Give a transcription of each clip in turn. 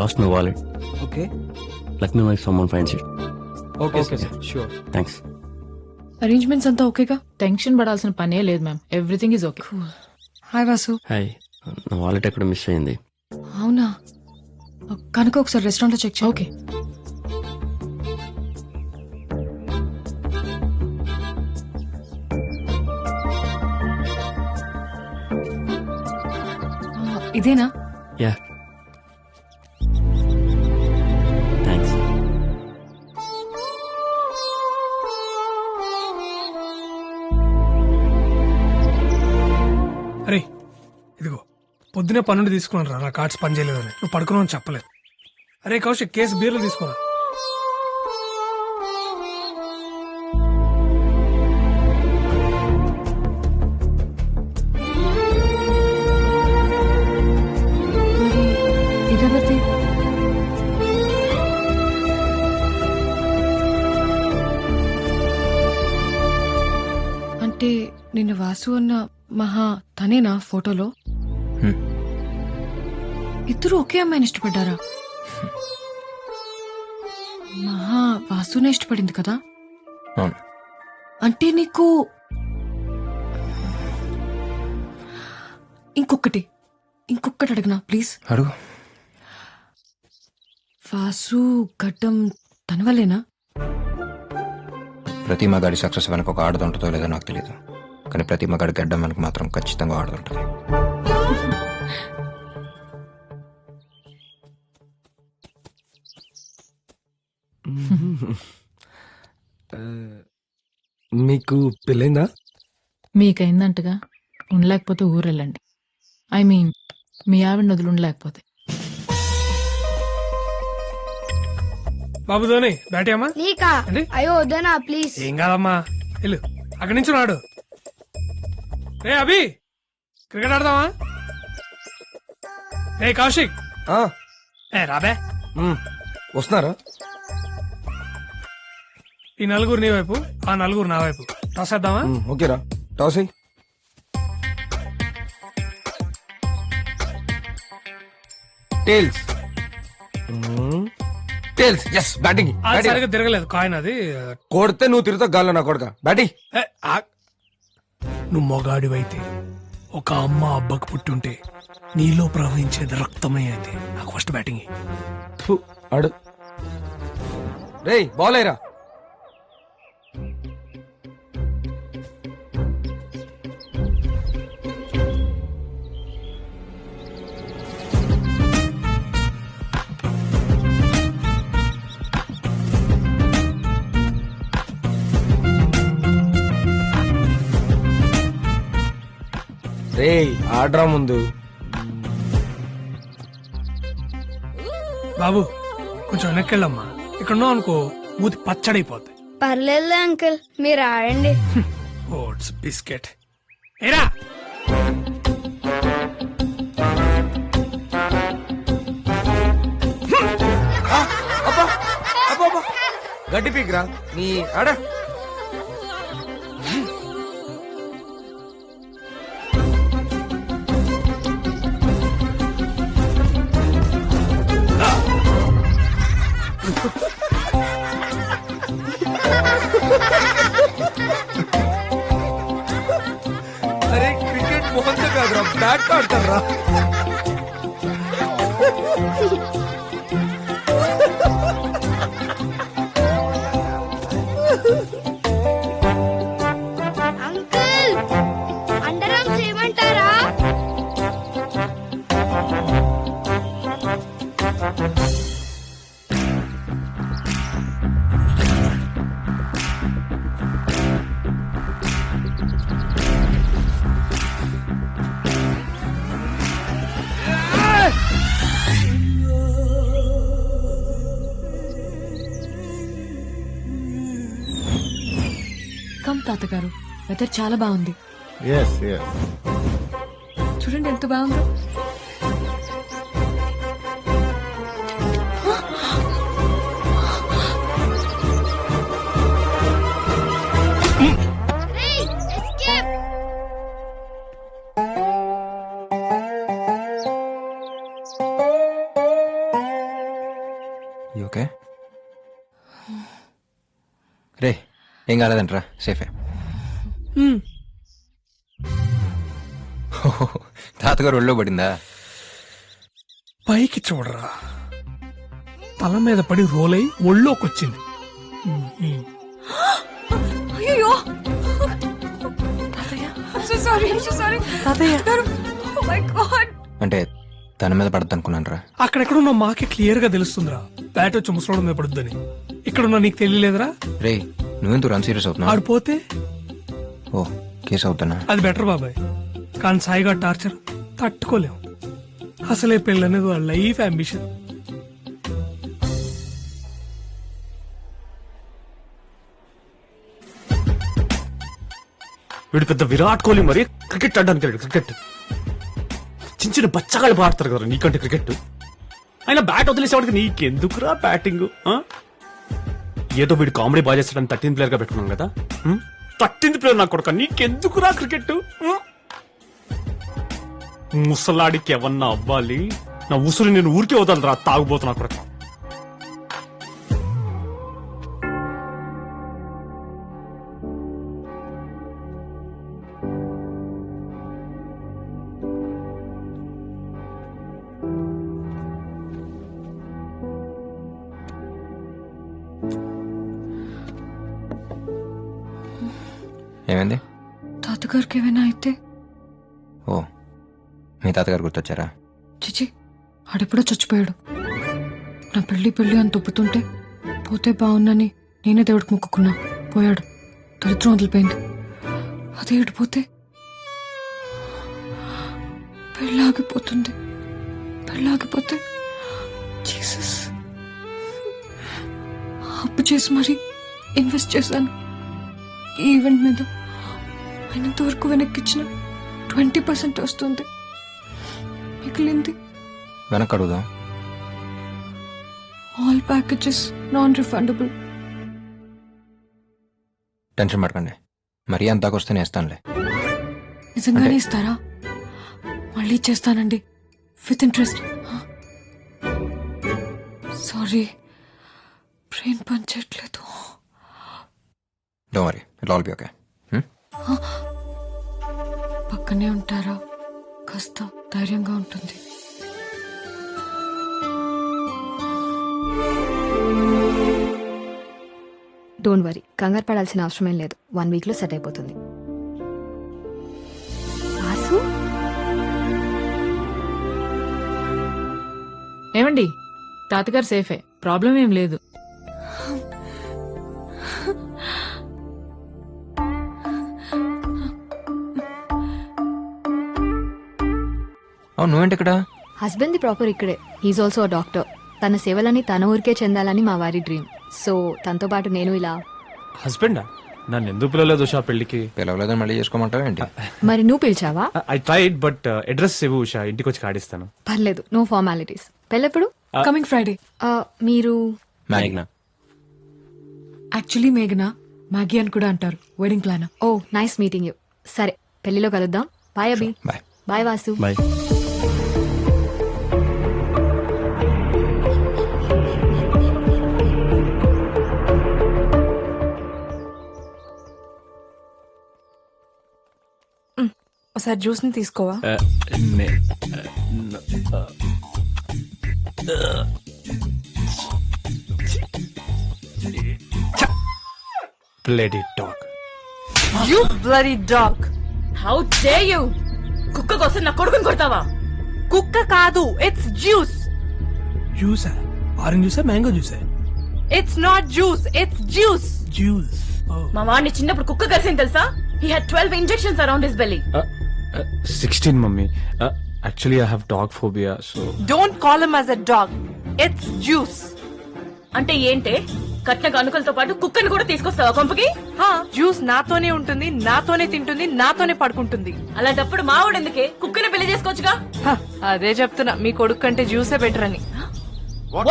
Lost my wallet okay let me my someone finds it okay sir sure thanks arrangements అంతా ఓకేగా tension పడాల్సిన పనే లేదు ma'am everything is okay hi Vasu hi నా wallet ఎక్కడ miss అయింది? అవునా? కనుక ఒకసారి రెస్టారెంట్లో చెక్ చేయి ఓకే ఇదేనా? యా పొద్దునే పన్నెండు తీసుకున్నాను రా నా కార్డ్స్ పనిచేయలేదని నువ్వు పడుకున్నావు అని చెప్పలేదు. అరే కౌశిక్ కేసు బీర్లు తీసుకున్నా అంటే నిన్న వాసు అన్న మహా తనేనా ఫోటోలో? హ్మ్. ఇద్దరు ఒకే అమ్మాయిని ఇష్టపడ్డారా? మహా వాసునే ఇష్టపడింది కదా? అవును. అంటే నీకు ఇంకొకటి ఇంకొకటి అడగనా ప్లీజ్? అడుగు. వాసు గడ్డం తన వల్లేనా? ప్రతి మగాడి సక్సెస్ వెనక ఒక ఆడది ఉంటుందో లేదో నాకు తెలియదు కానీ ప్రతి మగాడి గడ్డం వెనక మాత్రం ఖచ్చితంగా ఆడదుంటుంది మీకు పెళ్ళైందా? మీకైందంటగా ఉండలేకపోతే ఊరెళ్ళండి. ఐ మీన్ మీ ఆవిడ నదులు ఉండలేకపోతే. బాబు ధోని బ్యాటీ అమ్మా నీకా ఏంటి? అయ్యో వద్దనా ప్లీజ్. ఏం కాదమ్మా? వెళ్ళు. అక్కడి నుంచి రాడు రే అభి! క్రికెట్ ఆడదామా? రే కౌశిక్! ఆ, ఏ రాబే. వస్తున్నారా? ఈ నలుగురు నీ వైపు ఆ నలుగురు నా వైపు. టాస్ వేద్దామా? ఓకేరా టాస్ ఎయ్. టేల్స్. టేల్స్ ఎస్ బ్యాటింగ్ అది సరిగ్గా తిరగలేదు కాయిన్ అది. కొడితే నువ్వు తిరుగుతావు గాల్లో నా కొడక. బ్యాటింగ్ నువ్వు మొగాడివైతే ఒక అమ్మ అబ్బకు పుట్టుంటే నీలో ప్రవహించేది రక్తమయ్యేది నాకు ఫస్ట్ బ్యాటింగ్. ఆడు. రేయ్ బాల్ రేయ్ ఆడ్రా ముందు. బాబు కొంచెం వెనక్కి వెళ్ళమ్మా ఇక్కడ ఉన్నావు అనుకో మూతి పచ్చడైపోద్ది. పర్లేదులే అంకుల్. మీరు ఆడండి. Oats biscuit. ఏరా! అబ్బా అబ్బా అబ్బా. గడ్డి పీకిరా. నీ ఆడ. అరే క్రికెట్ మోహన్ కాదురా బ్యాట్ ఆడతారా తాతగారు. వెదర్ చాలా బాగుంది. చూడండి ఎంత బాగుందో. Okay? రే ఏం కాలేదంటరా? సేఫే తాతగారు ఒళ్ళో పడిందా? పైకి చూడరా. తల మీద పడి రోలై ఒళ్ళోకొచ్చింది. అయ్యో సారీ సారీ తాతయ్య. ఓ మై గాడ్ అంటే తన మీద పడద్దు అనుకున్నాను రా అక్కడెక్కడున్న మాకే క్లియర్గా తెలుస్తుందిరా. బ్యాట్ వచ్చి ముసలోడు మీద పడుద్దని. ఇక్కడున్న నీకు తెలియలేదురా? రే నువ్వెందుకు రన్ సీరియస్ అవుతున్నావు? ఆడిపోతే ఓ కేసు అవుతానా? అది బెటర్ బాబాయ్. కానీ సాయిగా టార్చర్ తట్టుకోలేం అసలే పెళ్ళి అనేది వాళ్ళ లైఫ్ అంబిషన్. వీడు పెద్ద విరాట్ కోహ్లీ మరి క్రికెట్ ఆడడానికి వెళ్ళాడు క్రికెట్. చిన్న చిన్న బచ్చగాళ్ళు పాడతారు కదా నీకంటే క్రికెట్. ఆయన బ్యాట్ వదిలేసేవాడికి నీకెందుకురా బ్యాటింగ్ ఏదో వీడు కామెడీ బాగా చేస్తాడని థర్టీన్ ప్లేయర్గా పెట్టుకున్నాం కదా తట్టింది ప్లేయర్ నా కొడుక. నీకెందుకురా క్రికెట్ ముసలాడికి ఎవన్నా అవ్వాలి? నా ఉసురు నేను ఊరికే వదలరా తాగుబోతున్నా కొడుకు. ఏమైంది? తాతగారికి ఏమైనా అయితే? ఓ మీ తాతగారు గుర్తొచ్చారా? చిచి ఆడెప్పుడో చచ్చిపోయాడు. నా పెళ్ళి పెళ్ళి అని తొప్పుతుంటే పోతే బాగున్నని నేనే దేవుడికి మొక్కుకున్నా. పోయాడు. దరిద్రం వదిలిపోయింది. అదే పోతే పెళ్ళాగిపోతుంది. పెళ్ళాగిపోతే జీసస్ అప్పు చేసి మరి ఇన్వెస్ట్ చేశాను. ఈ ఈవెంట్ మీద. అయినంత వరకు వెనక్కిచ్చిన ట్వంటీ పర్సెంట్ వస్తుంది. మిగిలింది వెనక్కి అడుగుదాం all packages non refundable tension పడకండి. మరీ అంతాకు వస్తే నేను ఇస్తానులే. నిజంగానే ఇస్తారా? మళ్ళీ చేస్తానండి. విత్ ఇంట్రెస్ట్ సారీ బ్రెయిన్ పనిచేయట్లేదు do worry it all be okay పక్కనే ఉంటారా? కాస్త ధైర్యంగా ఉంటుంది. Don't worry. కంగారు పడాల్సిన అవసరమేం లేదు. వన్ వీక్లో సెట్ అయిపోతుంది. వాసు ఏమండి? తాతగారు సేఫే. ప్రాబ్లం ఏం లేదు. అవును నువ్వేంటి ఇక్కడ? హస్బెండ్ ది ప్రాపర్ ఇక్కడే హీస్ ఆల్సో డాక్టర్ తన సేవలని తన ఊరికే చెందాలని మా వారి డ్రీమ్ సో తనతో పాటు నేను ఇలా హస్బెండా నన్ను ఎందుకు పిలవలేదు ఉషా పెళ్ళికి పిలవలేదని మళ్ళీ చేసుకోమంటావా ఏంటి? మరి నువ్వు పిలిచావా? ఐ ట్రైడ్ బట్ అడ్రస్ ఇవ్వు ఉషా. ఇంటికి వచ్చి కాడిస్తాను. పర్లేదు నో ఫార్మాలిటీస్ పెళ్ళెప్పుడు? కమింగ్ ఫ్రైడే మీరు మ్యాగ్నా యాక్చువల్లీ మేఘనా మ్యాగీ అని కూడా అంటారు. Wedding plan oh nice meeting you సరే పెళ్ళిలో కలుద్దాం. Bye Abhi. Bye bye Vasu. Bye ఒకసారి జ్యూస్ని తీసుకోవా bloody dog you blurry dog how dare you కుక్క కోసం నా కొడుకుని కొడతావా? కుక్క కాదు ఇట్స్ జ్యూస్ జ్యూసా ఆరెంజ్ జ్యూసా mango జ్యూసా it's not juice it's juice juice మా వాడిని చిన్నప్పుడు కుక్క కలిసింది తెలుసా? He had twelve injections around his belly sixteen mummy actually I have dog phobia so don't call him as a dog it's juice అంటే ఏంటే? కట్న కానుకలతో పాటు కుక్కని కూడా తీసుకొస్తావా కొంపకి? జ్యూస్ నాతోనే ఉంటుంది నాతోనే తింటుంది నాతోనే పడుకుంటుంది. అలాంటప్పుడు మా ఎందుకే? కుక్కని పెళ్ళి చేసుకోవచ్చుగా? హ, అదే చెప్తున్నా మీ కొడుకు కంటే జ్యూసే బెటర్ అని. What?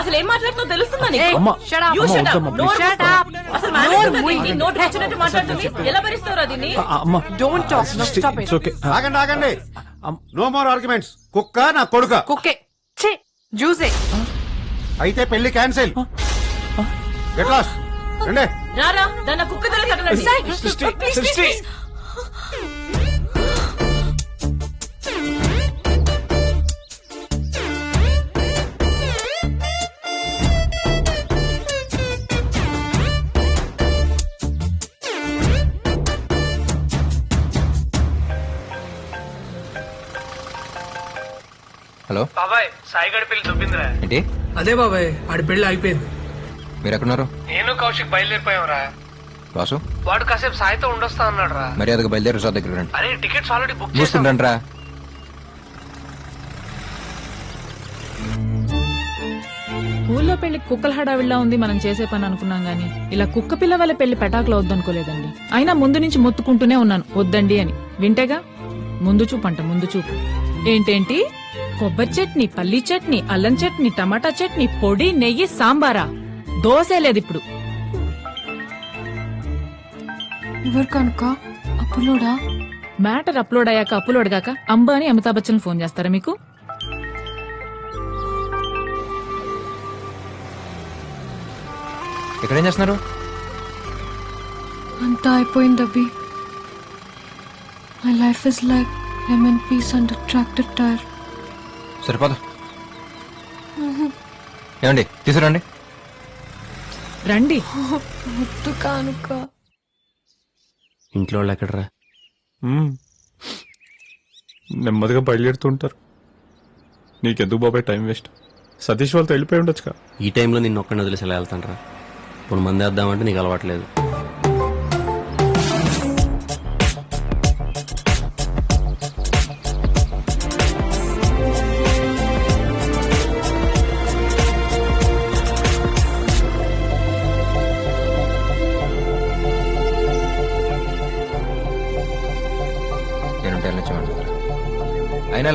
అసలు ఏం మాట్లాడుతుందో తెలుస్తుందా నీకు? Hey, అమ్మ, shut up. You అమ్మ, shut up. వద్దమ్మ, నోరు Shut మూసుకో. up. అసలు నోరు మేనేజ్మెంట్ మూయి. ఏంటి? నోటికి వచ్చినట్టు మాట్లాడుతుంది ఎలా దీన్ని? అమ్మ ఓకే ఆగండి ఆగండి. నో మోర్ ఆర్గ్యుమెంట్స్ కుక్క నా కొడుక. కుక్కే. ఛే జ్యూసే అయితే పెళ్ళి క్యాన్సిల్. గెట్ లాస్ట్ రండి. రారా దాన్ని కుక్క తల కట్టండి. సృష్టి సృష్టి హలో. బాబాయ్ సాయి గడి పెళ్ళి దుబ్బిందిరా. ఏంటి? అదే బాబాయ్ ఆడి పెళ్ళి అయిపోయింది. మీరు ఎక్కడున్నారు నేను కౌశిక్ బయలుదేరిపోయావురా బాసు? వాడు కాసేపు సాయితో ఉండొస్తా అన్నాడు రా మర్యాదగా బయలుదేరి రిసార్ట్ దగ్గర రండి. అరే టికెట్స్ ఆల్రెడీ బుక్ మూసుకుంటాను రా ఊళ్ళో పెళ్ళి కుక్కల హడావిడిలా ఉంది మనం చేసే పని అనుకున్నాం గాని ఇలా కుక్క పిల్ల వల్ల పెళ్ళి పెటాకులో వద్దనుకోలేదండి. అయినా ముందు నుంచి మొత్తుకుంటూనే ఉన్నాను. వద్దండి అని. వింటేగా? ముందు చూపు అంట ముందు చూపు. ఏంటేంటి? కొబ్బరి చట్నీ పల్లి చట్నీ అల్లం చట్నీ టమాటా చట్నీ పొడి నెయ్యి సాంబారా? దోశే లేదు ఇప్పుడు. ఎవరు కనుక? అప్పులోడా? మ్యాటర్ అప్లోడ్ అయ్యాక అప్లోడ్ గాక అంబానీ అమితాబ్ బచ్చన్ ఫోన్ చేస్తారా మీకు? ఇక్కడేం చేస్తున్నారు? అంతా అయిపోయింది Abhi. My life is like lemon piece and tractor tyre సరిపోదా. ఏమండి తీసుకురండి. రండి. ముద్దు కానుక. ఇంట్లో వాళ్ళు ఎక్కడరా? మ్మ్. నెమ్మదిగా బయలుదేరుతుంటారు నీకెందుకు బాబాయ్ టైం వేస్ట్? సతీష్ వాళ్ళతో వెళ్ళిపోయి ఉండొచ్చుగా. ఈ టైంలో నిన్ను ఒక్కడిని వదిలేసి ఎలా వెళ్తానరా? కొన్ని మంది వేద్దామంటే నీకు అలవాట్లేదు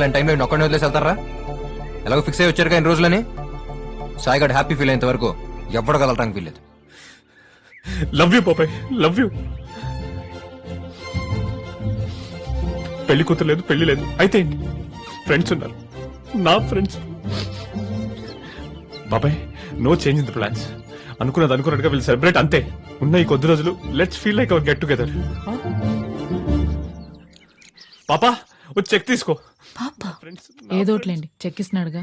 ఇలాంటి టైంలో ఒక్కడిని వదిలేసి వెళ్తారా? ఎలాగో ఫిక్స్ అయ్యి వచ్చారు కానీ రోజులని? సాయిగడ్ హ్యాపీ ఫీల్ అయ్యేంత వరకు ఎవడు కలవటానికి వీల్లేదు. లవ్ యూ బాబాయ్ లవ్ యూ పెళ్ళి కూతురు లేదు పెళ్ళి లేదు. అయితే ఫ్రెండ్స్ ఉన్నారు. నా ఫ్రెండ్స్ బాబాయ్ no change in the plans అనుకున్నది అనుకున్నట్టుగా వీళ్ళు సెలబ్రేట్ అంతే. ఉన్న ఈ కొద్ది రోజులు let's feel like our get together పాపా వచ్చి చెక్ తీసుకో. పాప. ఏదోట్లేండి చెక్కిస్తున్నాడుగా